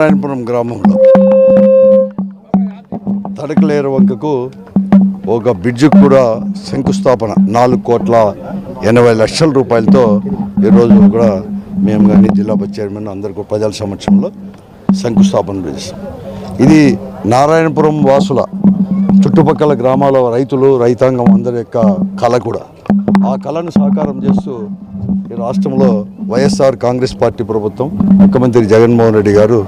నారాయణపురం గ్రామంలో తడకలేరు వంకకు ఒక బ్రిడ్జి కూడా శంకుస్థాపన నాలుగు కోట్ల ఎనభై లక్షల రూపాయలతో ఈరోజు కూడా మేము కానీ జిల్లా చైర్మన్ అందరికీ ప్రజల సమక్షంలో శంకుస్థాపన చేస్తాం ఇది నారాయణపురం వాసుల చుట్టుపక్కల గ్రామాల రైతులు రైతాంగం అందరి యొక్క కళ కూడా. ఆ కళను సాకారం చేస్తూ ఈ రాష్ట్రంలో వైఎస్ఆర్ కాంగ్రెస్ పార్టీ ప్రభుత్వం ముఖ్యమంత్రి జగన్మోహన్ రెడ్డి గారు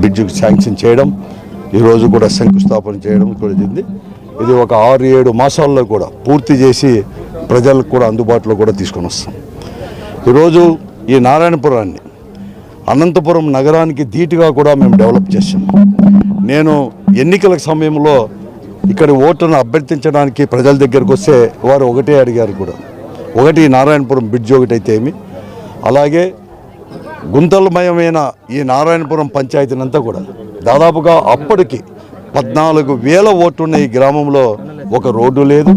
బ్రిడ్జికి శాంక్షన్ చేయడం ఈరోజు కూడా శంకుస్థాపన చేయడం జరిగింది. ఇది ఒక ఆరు ఏడు మాసాల్లో కూడా పూర్తి చేసి ప్రజలకు కూడా అందుబాటులో కూడా తీసుకొని వస్తాం. ఈరోజు ఈ నారాయణపురాన్ని అనంతపురం నగరానికి ధీటుగా కూడా మేము డెవలప్ చేసాం నేను ఎన్నికల సమయంలో ఇక్కడ ఓట్లను అభ్యర్థించడానికి ప్రజల దగ్గరకు వస్తే వారు ఒకటే అడిగారు కూడా. ఒకటి నారాయణపురం బ్రిడ్జ్ ఒకటి అయితే ఏమి? అలాగే గుంతలమయమైన ఈ నారాయణపురం పంచాయతీనంతా కూడా దాదాపుగా అప్పటికి పద్నాలుగు వేల ఓట్లున్న ఈ గ్రామంలో ఒక రోడ్డు లేదు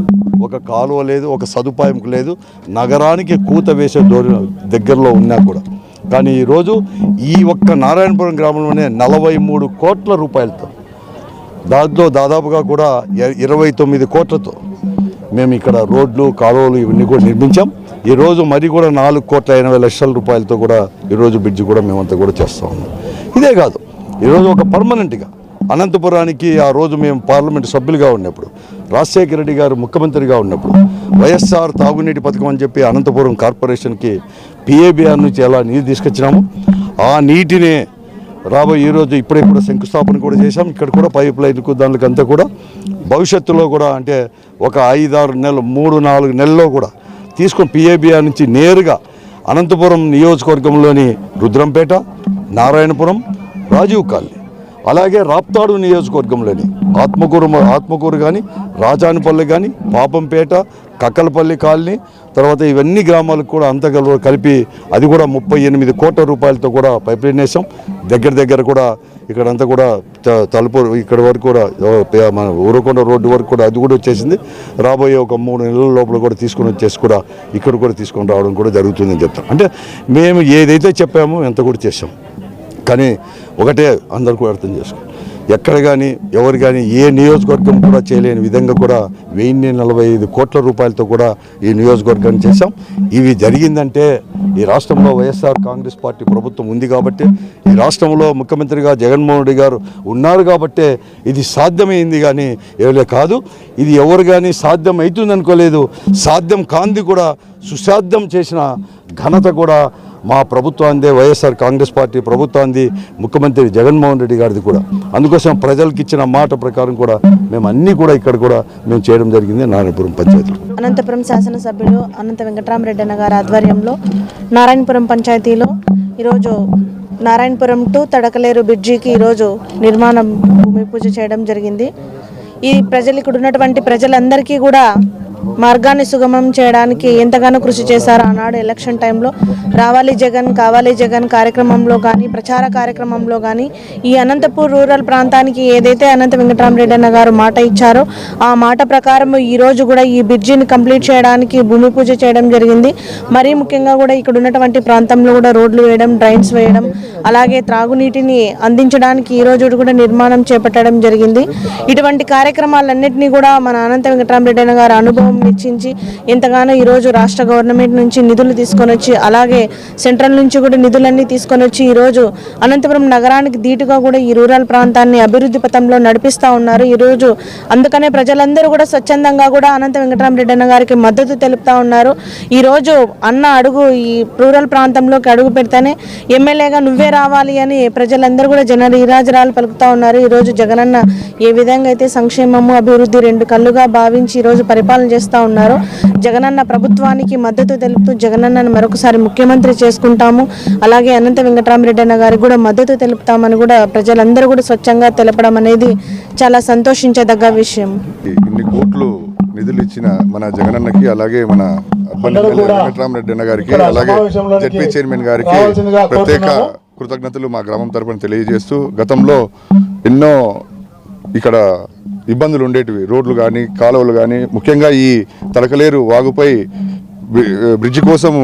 ఒక కాలువ లేదు ఒక సదుపాయం లేదు నగరానికి కూత వేసే దూరం దగ్గరలో ఉన్నా కూడా. కానీ ఈరోజు ఈ ఒక్క నారాయణపురం గ్రామంలోనే నలభై మూడు కోట్ల రూపాయలతో దాంట్లో దాదాపుగా కూడా ఇరవై తొమ్మిది కోట్లతో మేము ఇక్కడ రోడ్లు కాలువలు ఇవన్నీ కూడా నిర్మించాం. ఈరోజు మరి కూడా నాలుగు కోట్ల ఎనభై లక్షల రూపాయలతో కూడా ఈరోజు బ్రిడ్జ్ కూడా మేమంతా కూడా చేస్తూ ఉన్నాం. ఇదే కాదు ఈరోజు ఒక పర్మనెంట్గా అనంతపురానికి ఆ రోజు మేము పార్లమెంట్ సభ్యులుగా ఉన్నప్పుడు రాజశేఖర రెడ్డి గారు ముఖ్యమంత్రిగా ఉన్నప్పుడు వైఎస్ఆర్ తాగునీటి పథకం అని చెప్పి అనంతపురం కార్పొరేషన్కి పిఏబిఆర్ నుంచి ఎలా నీరు తీసుకొచ్చినాము ఆ నీటిని రాబోయే ఈరోజు ఇప్పుడే కూడా శంకుస్థాపన కూడా చేశాం. ఇక్కడ కూడా పైప్ లైన్కు దానికంతా కూడా భవిష్యత్తులో కూడా అంటే ఒక ఐదారు నెలలు మూడు నాలుగు నెలల్లో కూడా తీసుకొని పిఏబిఆర్ నుంచి నేరుగా అనంతపురం నియోజకవర్గంలోని రుద్రంపేట నారాయణపురం రాజీవ్ కాలనీ అలాగే రాప్తాడు నియోజకవర్గంలోని ఆత్మకూరు ఆత్మకూరు కానీ రాజానిపల్లి కానీ పాపంపేట కక్కలపల్లి కాలనీ తర్వాత ఇవన్నీ గ్రామాలకు కూడా అంత కలిపి అది కూడా ముప్పై ఎనిమిది కోట్ల రూపాయలతో కూడా పైప్లైన్ వేసాం దగ్గర దగ్గర కూడా ఇక్కడంతా కూడా త- తలుపు ఇక్కడ వరకు కూడా మన ఊరకొండ రోడ్డు వరకు కూడా అది కూడా వచ్చేసింది. రాబోయే ఒక మూడు నెలల లోపల కూడా తీసుకొని వచ్చేసి కూడా ఇక్కడ కూడా తీసుకొని రావడం కూడా జరుగుతుందని చెప్తాం. అంటే మేము ఏదైతే చెప్పామో ఎంత కూడా చేసాం కానీ ఒకటే అందరు కూడా అర్థం చేసుకోండి ఎక్కడ కానీ ఎవరు కానీ ఏ నియోజకవర్గం కూడా చేయలేని విధంగా కూడా వెయ్యి నలభై ఐదు కోట్ల రూపాయలతో కూడా ఈ నియోజకవర్గాన్ని చేశాం. ఇవి జరిగిందంటే ఈ రాష్ట్రంలో వైఎస్ఆర్ కాంగ్రెస్ పార్టీ ప్రభుత్వం ఉంది కాబట్టి ఈ రాష్ట్రంలో ముఖ్యమంత్రిగా జగన్మోహన్ రెడ్డి గారు ఉన్నారు కాబట్టే ఇది సాధ్యమైంది కానీ ఎవరే కాదు. ఇది ఎవరు కానీ సాధ్యం అవుతుంది అనుకోలేదు సాధ్యం కాంది కూడా సుసాధ్యం చేసిన ఘనత కూడా మా ప్రభుత్వాందే వైఎస్ఆర్ కాంగ్రెస్ పార్టీ ప్రభుత్వాంది ముఖ్యమంత్రి జగన్మోహన్ రెడ్డి గారిది కూడా. అందుకోసం ప్రజలకు ఇచ్చిన మాట ప్రకారం కూడా మేము అన్నీ కూడా ఇక్కడ కూడా మేము చేయడం జరిగింది నారాయణపురం పంచాయతీలో అనంతపురం శాసనసభ్యులు అనంత వెంకటరామరెడ్డి అన్న గారి ఆధ్వర్యంలో నారాయణపురం పంచాయతీలో ఈరోజు నారాయణపురం టు తడకలేరు బ్రిడ్జికి ఈరోజు నిర్మాణం భూమి పూజ చేయడం జరిగింది. ఈ ప్రజలు ఇక్కడ ఉన్నటువంటి ప్రజలందరికీ కూడా మార్గాన్ని సుగమం చేయడానికి ఎంతగానో కృషి చేశారు. ఆనాడు ఎలక్షన్ టైంలో రావాలి జగన్ కావాలి జగన్ కార్యక్రమంలో కానీ ప్రచార కార్యక్రమంలో కానీ ఈ అనంతపూర్ రూరల్ ప్రాంతానికి ఏదైతే అనంత వెంకటరామరెడ్డి అన్న గారు మాట ఇచ్చారో ఆ మాట ప్రకారం ఈ రోజు కూడా ఈ బ్రిడ్జిని కంప్లీట్ చేయడానికి భూమి పూజ చేయడం జరిగింది. మరీ ముఖ్యంగా కూడా ఇక్కడ ఉన్నటువంటి ప్రాంతంలో కూడా రోడ్లు వేయడం డ్రైన్స్ వేయడం అలాగే త్రాగునీటిని అందించడానికి ఈ కూడా నిర్మాణం చేపట్టడం జరిగింది. ఇటువంటి కార్యక్రమాలన్నింటినీ కూడా మన అనంత వెంకటరామరెడ్డి అన్న గారు అనుభవం ఇచ్చించి ఎంతగానో ఈరోజు రాష్ట్ర గవర్నమెంట్ నుంచి నిధులు తీసుకొని వచ్చి అలాగే సెంట్రల్ నుంచి కూడా నిధులన్నీ తీసుకొని వచ్చి ఈ రోజు అనంతపురం నగరానికి ధీటుగా కూడా ఈ రూరల్ ప్రాంతాన్ని అభివృద్ధి పథంలో నడిపిస్తూ ఉన్నారు. ఈ రోజు అందుకనే ప్రజలందరూ కూడా స్వచ్ఛందంగా కూడా అనంత వెంకటరామరెడ్డి అన్న గారికి మద్దతు తెలుపుతా ఉన్నారు. ఈ రోజు అన్న అడుగు ఈ రూరల్ ప్రాంతంలోకి అడుగు పెడితేనే ఎమ్మెల్యేగా నువ్వే రావాలి అని ప్రజలందరూ కూడా జన ఈరాజరాలు పలుకుతా ఉన్నారు. ఈరోజు జగనన్న ఏ విధంగా అయితే సంక్షేమము అభివృద్ధి రెండు కళ్ళుగా భావించి ఈ రోజు పరిపాలన చేస్తూ ఉన్నారు జగనన్న ప్రభుత్వానికి మద్దతు తెలుపుతూ జగనన్నను మరొకసారి ముఖ్యమంత్రి చేసుకుంటాము. అలాగే అనంత వెంకటరామరెడ్డి అన్న గారికి కూడా మద్దతు తెలుపుతామని కూడా ప్రజలందరూ కూడా స్వచ్ఛంగా తెలపడం అనేది చాలా సంతోషించదగ్గ విషయం. ఇన్ని కోట్లు నిధులు ఇచ్చిన మన జగనన్నకి అలాగే మన వెంకటరామరెడ్డి అన్న గారికి అలాగే జడ్పీ చైర్మన్ గారికి ప్రత్యేక కృతజ్ఞతలు మా గ్రామం తరపున తెలియజేస్తూ గతంలో ఎన్నో ఇక్కడ ఇబ్బందులు ఉండేటివి. రోడ్లు కానీ కాలువలు కానీ ముఖ్యంగా ఈ తలకలేరు వాగుపై బ్రిడ్జి కోసము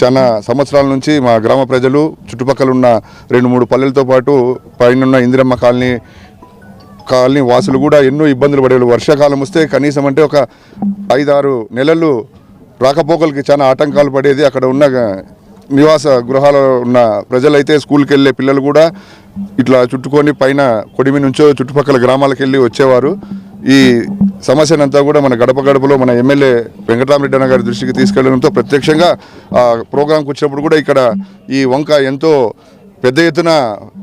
చాలా సంవత్సరాల నుంచి మా గ్రామ ప్రజలు చుట్టుపక్కల ఉన్న రెండు మూడు పల్లెలతో పాటు పైన ఇందిరమ్మ కాలనీ కాలనీ వాసులు కూడా ఎన్నో ఇబ్బందులు పడేవాళ్ళు. వర్షాకాలం వస్తే కనీసం అంటే ఒక ఐదారు నెలలు రాకపోకలకి చాలా ఆటంకాలు పడేది అక్కడ ఉన్న నివాస గృహాలలో ఉన్న ప్రజలైతే స్కూల్కి వెళ్ళే పిల్లలు కూడా ఇట్లా చుట్టుకొని పైన కొడిమి నుంచో చుట్టుపక్కల గ్రామాలకు వెళ్ళి వచ్చేవారు. ఈ సమస్యనంతా కూడా మన గడప గడపలో మన ఎమ్మెల్యే వెంకటరామరెడ్డి అన్న గారి దృష్టికి తీసుకెళ్ళడంతో ప్రత్యక్షంగా ఆ ప్రోగ్రాంకి వచ్చినప్పుడు కూడా ఇక్కడ ఈ వంక ఎంతో పెద్ద ఎత్తున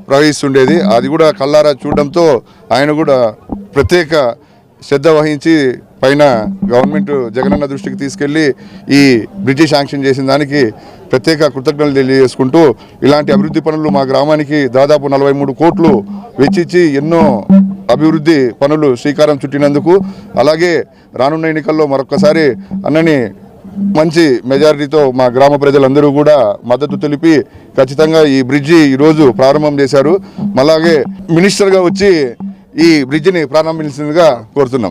ప్రవహిస్తుండేది. అది కూడా కల్లారా చూడడంతో ఆయన కూడా ప్రత్యేక శ్రద్ధ వహించి పైన గవర్నమెంట్ జగనన్న దృష్టికి తీసుకెళ్ళి ఈ బ్రిడ్జి శాంక్షన్ చేసిన దానికి ప్రత్యేక కృతజ్ఞతలు తెలియజేసుకుంటూ ఇలాంటి అభివృద్ధి పనులు మా గ్రామానికి దాదాపు నలభై మూడు కోట్లు వెచ్చిచ్చి ఎన్నో అభివృద్ధి పనులు శ్రీకారం చుట్టినందుకు. అలాగే రానున్న ఎన్నికల్లో మరొకసారి అన్నని మంచి మెజారిటీతో మా గ్రామ ప్రజలందరూ కూడా మద్దతు తెలిపి ఖచ్చితంగా ఈ బ్రిడ్జి ఈరోజు ప్రారంభం చేశారు. అలాగే మినిస్టర్గా వచ్చి ఈ బ్రిడ్జిని ప్రారంభించిందిగా కోరుతున్నాం.